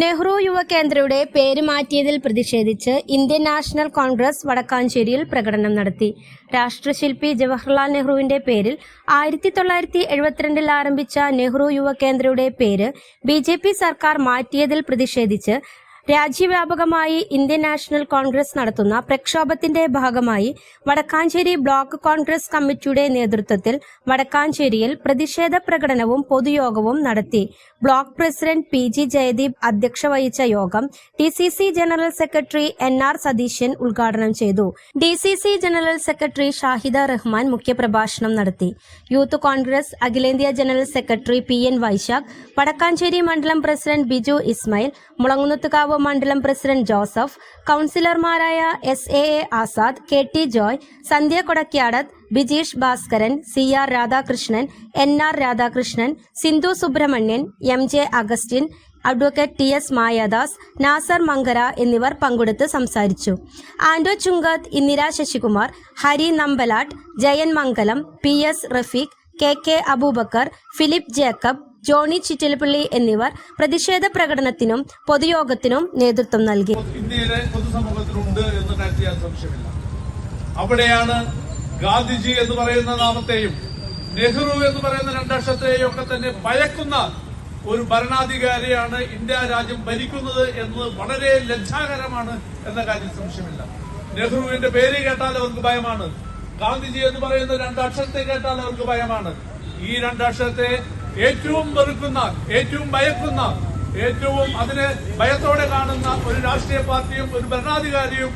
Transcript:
നെഹ്റു യുവകേന്ദ്രയുടെ പേര് മാറ്റിയതിൽ പ്രതിഷേധിച്ച് Indian national Congress വടക്കാഞ്ചേരിയിൽ പ്രകടനം നടത്തി. രാഷ്ട്രശില്പി ജവഹർലാൽ നെഹ്റുവിന്റെ പേരിൽ ആയിരത്തി തൊള്ളായിരത്തി എഴുപത്തിരണ്ടിൽ ആരംഭിച്ച നെഹ്റു യുവകേന്ദ്രയുടെ പേര് ബി സർക്കാർ മാറ്റിയതിൽ പ്രതിഷേധിച്ച് രാജ്യവ്യാപകമായി ഇന്ത്യൻ നാഷണൽ കോൺഗ്രസ് നടത്തുന്ന പ്രക്ഷോഭത്തിന്റെ ഭാഗമായി വടക്കാഞ്ചേരി ബ്ലോക്ക് കോൺഗ്രസ് കമ്മിറ്റിയുടെ നേതൃത്വത്തിൽ വടക്കാഞ്ചേരിയിൽ പ്രതിഷേധ പ്രകടനവും പൊതുയോഗവും നടത്തി. Block president P G Jayadeep അധ്യക്ഷ വഹിച്ച യോഗം D C C general secretary N R Satheesan ഉദ്ഘാടനം ചെയ്തു. D C C general secretary Shahida Rahman മുഖ്യപ്രഭാഷണം നടത്തി. യൂത്ത് കോൺഗ്രസ് അഖിലേന്ത്യാ general secretary P N Vysakh Vadakkanchery മണ്ഡലം പ്രസിഡന്റ് ബിജു ഇസ്മായിൽ മുളങ്ങുന്നത്തുകാവ് മണ്ഡലം പ്രസിഡന്റ് ജോസഫ് കൗൺസിലർമാരായ S A A Azad K T Joy Sandhya Kodakyadath Bijeesh Bhaskaran C R Radhakrishnan N R Radhakrishnan Sindhu Subramanian M J Augustine advocate T S Mayadas Nasar Mankara എന്നിവർ പങ്കെടുത്ത് സംസാരിച്ചു. Anto Chungath Indira Sasikumar Hari Nambalat Jayan Mangalam P S Rafeeq K K Abubacker Philip Jacob Johny Chittilappilly എന്നിവർ പ്രതിഷേധ പ്രകടനത്തിനും പൊതുയോഗത്തിനും നേതൃത്വം നൽകി. ഇന്ത്യയിലെ പൊതുസമൂഹത്തിലുണ്ട് എന്ന് കാര്യത്തിൽ സംശയമില്ല. അവിടെയാണ് ഗാന്ധിജി എന്ന് പറയുന്ന നാമത്തെയും നെഹ്റു എന്ന് പറയുന്ന രണ്ടക്ഷത്തെയും ഒക്കെ തന്നെ ഭയക്കുന്ന ഒരു ഭരണാധികാരിയാണ് ഇന്ത്യ രാജ്യം ഭരിക്കുന്നത് എന്ന് വളരെ ലജ്ജാകരമാണ് എന്ന കാര്യത്തിൽ സംശയമില്ല. നെഹ്റുവിന്റെ പേര് കേട്ടാൽ അവർക്ക് ഭയമാണ്. ഗാന്ധിജി എന്ന് പറയുന്ന രണ്ടക്ഷരത്തെ കേട്ടാൽ അവർക്ക് ഭയമാണ്. ഈ രണ്ടക്ഷരത്തെ ഏറ്റവും വെറുക്കുന്ന ഏറ്റവും ഭയക്കുന്ന ഏറ്റവും അതിനെ ഭയത്തോടെ കാണുന്ന ഒരു രാഷ്ട്രീയ പാർട്ടിയും ഒരു ഭരണാധികാരിയും